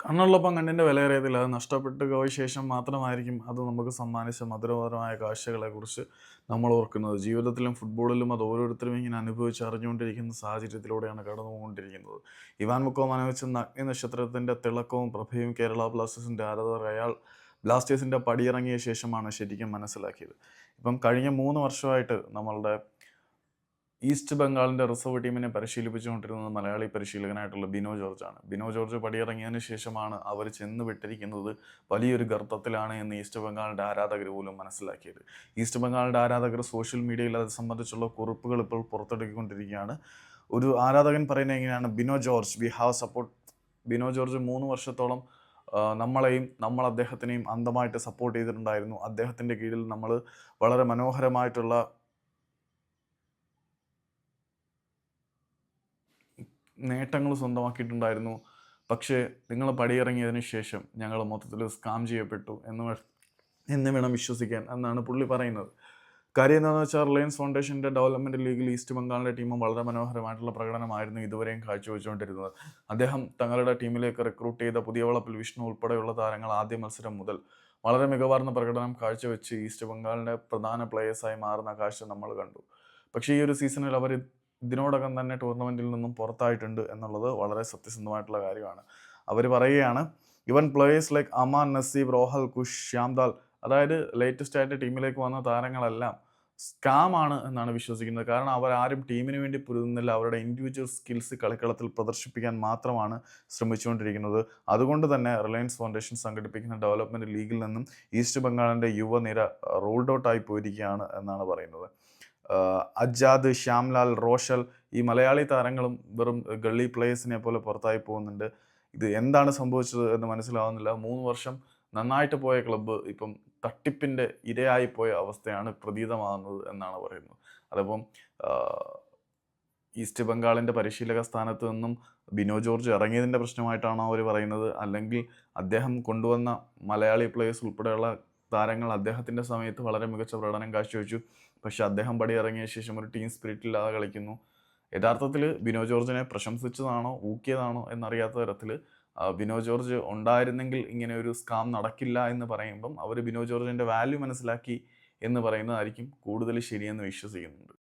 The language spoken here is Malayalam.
കണ്ണുള്ളപ്പം കണ്ണിന്റെ വിലയേറിയതിൽ അത് നഷ്ടപ്പെട്ട് പോയ ശേഷം മാത്രമായിരിക്കും അത് നമുക്ക് സമ്മാനിച്ച മധുരപരമായ കാഴ്ചകളെക്കുറിച്ച് നമ്മൾ ഓർക്കുന്നത്. ജീവിതത്തിലും ഫുട്ബോളിലും അത് ഓരോരുത്തരും ഇങ്ങനെ അനുഭവിച്ച് അറിഞ്ഞുകൊണ്ടിരിക്കുന്ന സാഹചര്യത്തിലൂടെയാണ് കടന്നു പോകൊണ്ടിരിക്കുന്നത് ഇവാൻ മുക്കോ മനവെച്ച അഗ്നി നക്ഷത്രത്തിന്റെ തിളക്കവും പ്രഭയും കേരള ബ്ലാസ്റ്റേഴ്സിന്റെ ആരാധകർ അയാൾ ബ്ലാസ്റ്റേഴ്സിന്റെ പടിയിറങ്ങിയ ശേഷമാണ് ശരിക്കും മനസ്സിലാക്കിയത്. ഇപ്പം കഴിഞ്ഞ മൂന്ന് വർഷമായിട്ട് നമ്മളുടെ ഈസ്റ്റ് ബംഗാളിന്റെ റിസർവ് ടീമിനെ പരിശീലിപ്പിച്ചുകൊണ്ടിരുന്നത് മലയാളി പരിശീലകനായിട്ടുള്ള ബിനോ ജോർജാണ്. ബിനോ ജോർജ് പടിയിറങ്ങിയതിന് ശേഷമാണ് അവർ ചെന്ന് വിട്ടിരിക്കുന്നത് വലിയൊരു ഗർത്തത്തിലാണ് എന്ന് ഈസ്റ്റ് ബംഗാളിന്റെ ആരാധകർ പോലും മനസ്സിലാക്കിയത്. ഈസ്റ്റ് ബംഗാളിന്റെ ആരാധകർ സോഷ്യൽ മീഡിയയിൽ അത് സംബന്ധിച്ചുള്ള കുറിപ്പുകൾ ഇപ്പോൾ പുറത്തെടുക്കിക്കൊണ്ടിരിക്കുകയാണ് ഒരു ആരാധകൻ പറയുന്നത് എങ്ങനെയാണ്? Bino George we have support. Bino George മൂന്ന് വർഷത്തോളം നമ്മളെയും നമ്മൾ അദ്ദേഹത്തിനെയും അന്ധമായിട്ട് സപ്പോർട്ട് ചെയ്തിട്ടുണ്ടായിരുന്നു. അദ്ദേഹത്തിന്റെ കീഴിൽ നമ്മൾ വളരെ മനോഹരമായിട്ടുള്ള നേട്ടങ്ങൾ സ്വന്തമാക്കിയിട്ടുണ്ടായിരുന്നു. പക്ഷേ നിങ്ങൾ പടിയിറങ്ങിയതിന് ശേഷം ഞങ്ങൾ മൊത്തത്തിൽ സ്കാം ചെയ്യപ്പെട്ടു എന്ന് എന്ന് വേണം വിശ്വസിക്കാൻ എന്നാണ് പുള്ളി പറയുന്നത്. കാര്യം എന്താണെന്ന് വെച്ചാൽ റിലയൻസ് ഫൗണ്ടേഷന്റെ ഡെവലപ്മെന്റ് ലീഗിൽ ഈസ്റ്റ് ബംഗാളിന്റെ ടീമും വളരെ മനോഹരമായിട്ടുള്ള പ്രകടനമായിരുന്നു ഇതുവരെയും കാഴ്ചവെച്ചുകൊണ്ടിരുന്നത്. അദ്ദേഹം തങ്ങളുടെ ടീമിലേക്ക് റിക്രൂട്ട് ചെയ്ത പുതിയ വളപ്പിൽ വിഷ്ണു ഉൾപ്പെടെയുള്ള താരങ്ങൾ ആദ്യ മത്സരം മുതൽ വളരെ മികവാർന്ന പ്രകടനം കാഴ്ചവെച്ച് ഈസ്റ്റ് ബംഗാളിന്റെ പ്രധാന പ്ലേയേഴ്സായി മാറുന്ന കാഴ്ച നമ്മൾ കണ്ടു. പക്ഷേ ഈ ഒരു സീസണിൽ അവർ ഇതിനോടകം തന്നെ ടൂർണമെന്റിൽ നിന്നും പുറത്തായിട്ടുണ്ട് എന്നുള്ളത് വളരെ സത്യസന്ധമായിട്ടുള്ള കാര്യമാണ്. അവർ പറയുകയാണ് ഇവൻ പ്ലേയേഴ്സ് ലൈക്ക് അമാൻ നസീബ് റോഹൽ കുഷ് ശ്യാംദാൽ അതായത് ലേറ്റസ്റ്റ് ആയിട്ട് ടീമിലേക്ക് വന്ന താരങ്ങളെല്ലാം സ്കാം ആണ് എന്നാണ് വിശ്വസിക്കുന്നത്. കാരണം അവരാരും ടീമിന് വേണ്ടി പൊരുതുന്നില്ല. അവരുടെ ഇൻഡിവിജ്വൽ സ്കിൽസ് കളിക്കളത്തിൽ പ്രദർശിപ്പിക്കാൻ മാത്രമാണ് ശ്രമിച്ചുകൊണ്ടിരിക്കുന്നത്. അതുകൊണ്ട് തന്നെ റിലയൻസ് ഫൗണ്ടേഷൻ സംഘടിപ്പിക്കുന്ന ഡെവലപ്മെന്റ് ലീഗിൽ നിന്നും ഈസ്റ്റ് ബംഗാളിന്റെ യുവനിര റോൾഡ് ഔട്ട് ആയി പോയിരിക്കുകയാണ് എന്നാണ് പറയുന്നത്. അജാദ് ശ്യാംലാൽ റോഷൽ ഈ മലയാളി താരങ്ങളും വെറും ഗള്ളി പ്ലേയേഴ്സിനെ പോലെ പുറത്തായി പോകുന്നുണ്ട്. ഇത് എന്താണ് സംഭവിച്ചത് എന്ന് മനസ്സിലാവുന്നില്ല. മൂന്ന് വർഷം നന്നായിട്ട് പോയ ക്ലബ്ബ് ഇപ്പം തട്ടിപ്പിന്റെ ഇരയായി പോയ അവസ്ഥയാണ് പ്രതീതമാകുന്നത് എന്നാണ് പറയുന്നത്. അതിപ്പം ഈസ്റ്റ് ബംഗാളിന്റെ പരിശീലക സ്ഥാനത്ത് നിന്നും ബിനോ ജോർജ് ഇറങ്ങിയതിന്റെ പ്രശ്നമായിട്ടാണോ അവർ പറയുന്നത്? അല്ലെങ്കിൽ അദ്ദേഹം കൊണ്ടുവന്ന മലയാളി പ്ലേയേഴ്സ് ഉൾപ്പെടെയുള്ള താരങ്ങൾ അദ്ദേഹത്തിന്റെ സമയത്ത് വളരെ മികച്ച പ്രകടനം കാഴ്ചവെച്ചു. പക്ഷെ അദ്ദേഹം പടി ഇറങ്ങിയ ശേഷം ഒരു ടീം സ്പിരിറ്റില്ലാതെ കളിക്കുന്നു. യഥാർത്ഥത്തിൽ ബിനോ ജോർജിനെ പ്രശംസിച്ചതാണോ ഊക്കിയതാണോ എന്നറിയാത്ത തരത്തിൽ ബിനോ ജോർജ് ഉണ്ടായിരുന്നെങ്കിൽ ഇങ്ങനെ ഒരു സ്കാം നടക്കില്ല എന്ന് പറയുമ്പം അവർ ബിനോ ജോർജിന്റെ വാല്യൂ മനസ്സിലാക്കി എന്ന് പറയുന്നതായിരിക്കും കൂടുതൽ ശരിയെന്ന് വിശ്വസിക്കുന്നുണ്ട്.